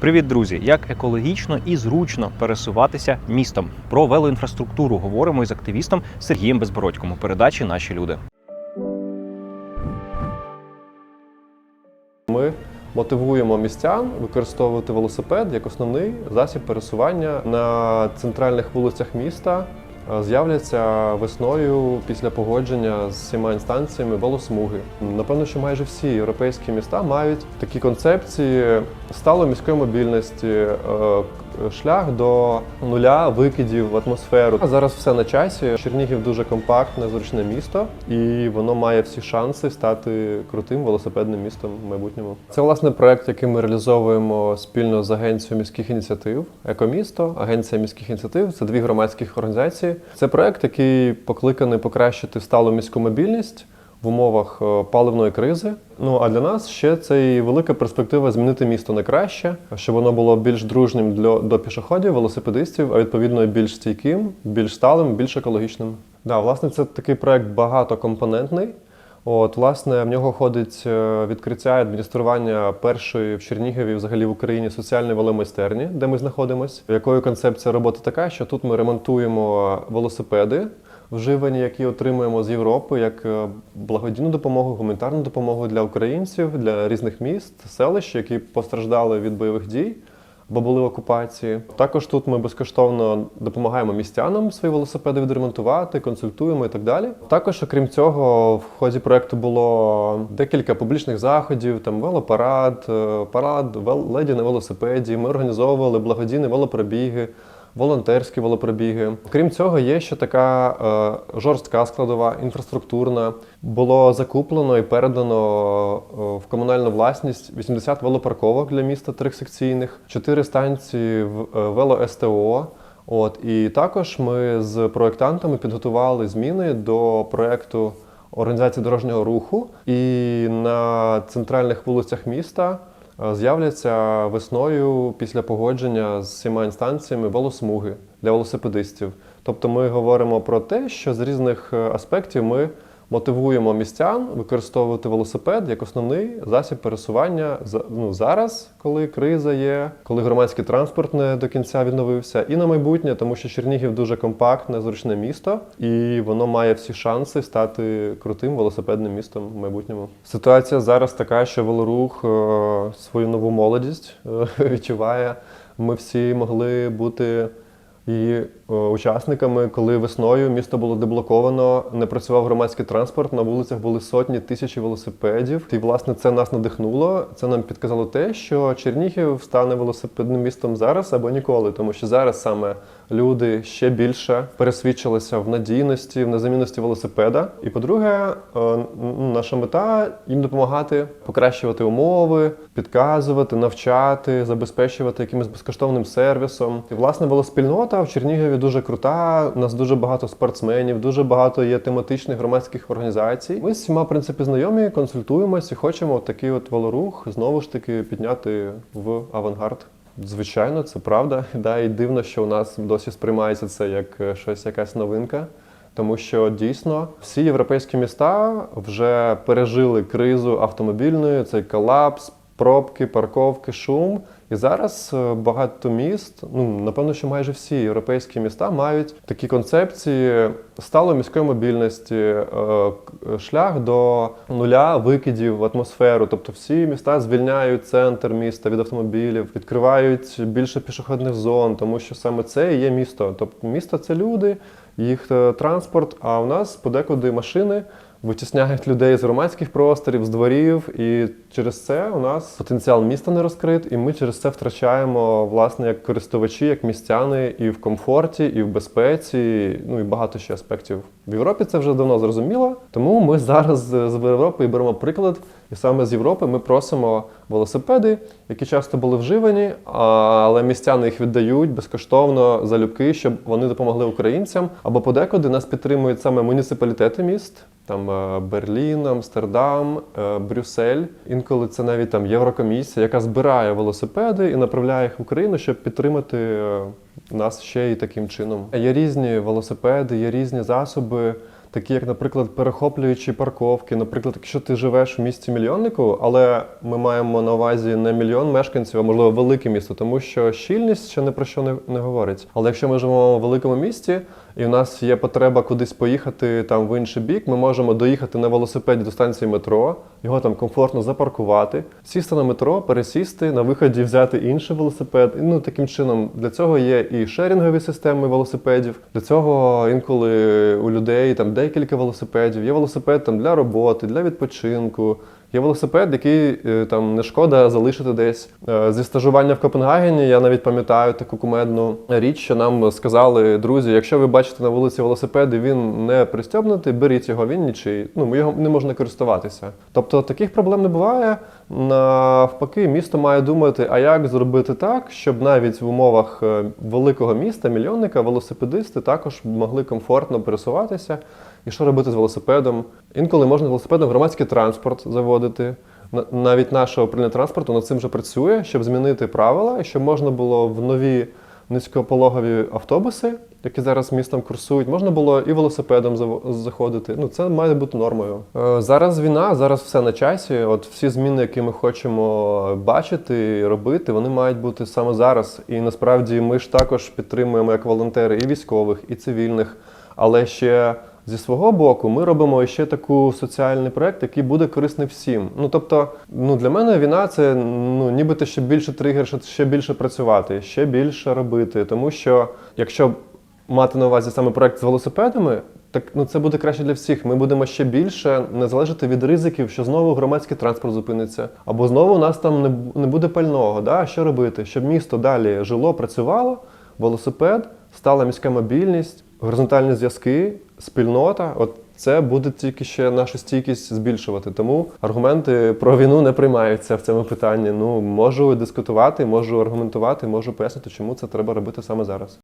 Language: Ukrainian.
Привіт, друзі! Як екологічно і зручно пересуватися містом? Про велоінфраструктуру говоримо із активістом Сергієм Безбородьком у передачі Наші люди. Ми мотивуємо містян використовувати велосипед як основний засіб пересування на центральних вулицях міста. Е, З'являться весною після погодження з всіма інстанціями велосмуги. Напевно, що майже всі європейські міста мають такі концепції сталої міської мобільності, е, шлях до нуля викидів в атмосферу. А зараз все на часі. Чернігів дуже компактне, зручне місто, і воно має всі шанси стати крутим велосипедним містом в майбутньому. Це власне проект, який ми реалізовуємо спільно з агенцією міських ініціатив. Екомісто, агенція міських ініціатив це дві громадських організації. Це проект, який покликаний покращити сталу міську мобільність в умовах е, паливної кризи. Ну а для нас ще це і велика перспектива змінити місто на краще, щоб воно було більш дружнім для до пішоходів, велосипедистів, а відповідно більш стійким, більш сталим, більш екологічним. Да, власне, це такий проект багатокомпонентний. От, власне, в нього ходить е, відкриття адміністрування першої в Чернігові, взагалі в Україні, соціальної веломайстерні, де ми знаходимося. Якою концепція роботи така, що тут ми ремонтуємо велосипеди, вживані, які отримуємо з Європи, як е, благодійну допомогу, гуманітарну допомогу для українців, для різних міст, селищ, які постраждали від бойових дій. Бо були в окупації. Також тут ми безкоштовно допомагаємо містянам свої велосипеди відремонтувати, консультуємо і так далі. Також, окрім цього, в ході проекту було декілька публічних заходів, там велопарад, е, парад леді на велосипеді. Ми організовували благодійні велопробіги. Волонтерські велопробіги. Крім цього, є ще така е, жорстка складова, інфраструктурна. Було закуплено і передано е, в комунальну власність 80 велопарковок для міста трьохсекційних, 4 станції е, вело-СТО. От і також ми з проєктантами підготували зміни до проекту організації дорожнього руху. І на центральних вулицях міста з'являться весною після погодження з всіма інстанціями велосмуги для велосипедистів. Тобто ми говоримо про те, що з різних е, аспектів ми мотивуємо містян використовувати велосипед як основний засіб пересування ну, зараз, коли криза є, коли громадський транспорт не до кінця відновився, і на майбутнє, тому що Чернігів дуже компактне, зручне місто, і воно має всі шанси стати крутим велосипедним містом в майбутньому. Ситуація зараз така, що велорух е, свою нову молодість е, відчуває. Ми всі могли бути і е, учасниками, коли весною місто було деблоковано, не працював громадський транспорт, на вулицях були сотні тисячі велосипедів. І власне це нас надихнуло. Це нам підказало те, що Чернігів стане велосипедним містом зараз або ніколи, тому що зараз саме люди ще більше пересвідчилися в надійності, в незамінності велосипеда. І по-друге, е, наша мета їм допомагати покращувати умови, підказувати, навчати, забезпечувати якимось безкоштовним сервісом. І власне велоспільнота в Чернігові дуже крута. У нас дуже багато спортсменів, дуже багато є тематичних громадських організацій. Ми з всіма в принципі знайомі, консультуємось і хочемо такий от велорух знову ж таки підняти в авангард. Звичайно, це правда. Да, і дивно, що у нас досі сприймається це як е, щось, якась новинка. Тому що дійсно всі європейські міста вже пережили кризу автомобільної, цей колапс, пробки, парковки, шум. І зараз е, багато міст, ну напевно, що майже всі європейські міста мають такі концепції сталої міської мобільності, е, шлях до нуля викидів в атмосферу. Тобто всі міста звільняють центр міста від автомобілів, відкривають більше пішохідних зон, тому що саме це і є місто. Тобто місто це люди, їх е, транспорт. А у нас подекуди машини витісняють людей з громадських просторів, з дворів, і через це у нас потенціал міста не розкрит, і ми через це втрачаємо власне як користувачі, як містяни і в комфорті, і в безпеці, ну і багато ще аспектів. В Європі це вже давно зрозуміло, тому ми зараз з Європи беремо приклад, і саме з Європи ми просимо велосипеди, які часто були вживані, але містяни їх віддають безкоштовно залюбки, щоб вони допомогли українцям. Або подекуди нас підтримують саме муніципалітети міст, там е, Берлін, Амстердам, е, Брюссель. Інколи це навіть там Єврокомісія, яка збирає велосипеди і направляє їх в Україну, щоб підтримати е, нас ще і таким чином. Є різні велосипеди, є різні засоби такі як, наприклад, перехоплюючі парковки. Наприклад, якщо ти живеш в місті мільйоннику, але ми маємо на увазі не мільйон мешканців, а можливо велике місто, тому що щільність ще не про що не, не говорить. Але якщо ми живемо в великому місті, і в нас є потреба кудись поїхати там в інший бік, ми можемо доїхати на велосипеді до станції метро, його там комфортно запаркувати, сісти на метро, пересісти, на виході взяти інший велосипед. І, ну таким чином для цього є і шерінгові системи велосипедів. Для цього інколи у людей там декілька велосипедів. Є велосипед там для роботи, для відпочинку. Є велосипед, який е, там не шкода залишити десь. Е, Зі стажування в Копенгагені я навіть пам'ятаю таку кумедну річ, що нам сказали друзі, якщо ви бачите на вулиці велосипед і він не пристьобнутий, беріть його, він нічий. Ну його не можна користуватися. Тобто таких проблем не буває. Навпаки, місто має думати, а як зробити так, щоб навіть в умовах е, великого міста, мільйонника, велосипедисти також могли комфортно пересуватися. І що робити з велосипедом? Інколи можна велосипедом громадський транспорт заводити. На- Навіть наше управління транспорту над цим вже працює, щоб змінити правила, і щоб можна було в нові низькопологові автобуси, які зараз містом курсують, можна було і велосипедом заходити. Ну це має бути нормою. Е, Зараз війна, зараз все на часі. От всі зміни, які ми хочемо бачити, робити, вони мають бути саме зараз. І насправді ми ж також підтримуємо як волонтери і військових, і цивільних, але ще. Зі свого боку, ми робимо ще таку соціальний проект, який буде корисний всім. Ну тобто, ну для мене війна це ну нібито ще більше тригер, ще більше працювати, ще більше робити. Тому що якщо мати на увазі саме проект з велосипедами, так ну це буде краще для всіх. Ми будемо ще більше не залежати від ризиків, що знову громадський транспорт зупиниться, або знову у нас там не, не буде пального. Да? Що робити? Щоб місто далі жило, працювало, велосипед, стала міська мобільність, горизонтальні зв'язки, спільнота. От це буде тільки ще нашу стійкість збільшувати. Тому аргументи про війну не приймаються в цьому питанні. Ну можу дискутувати, можу аргументувати, можу пояснити, чому це треба робити саме зараз.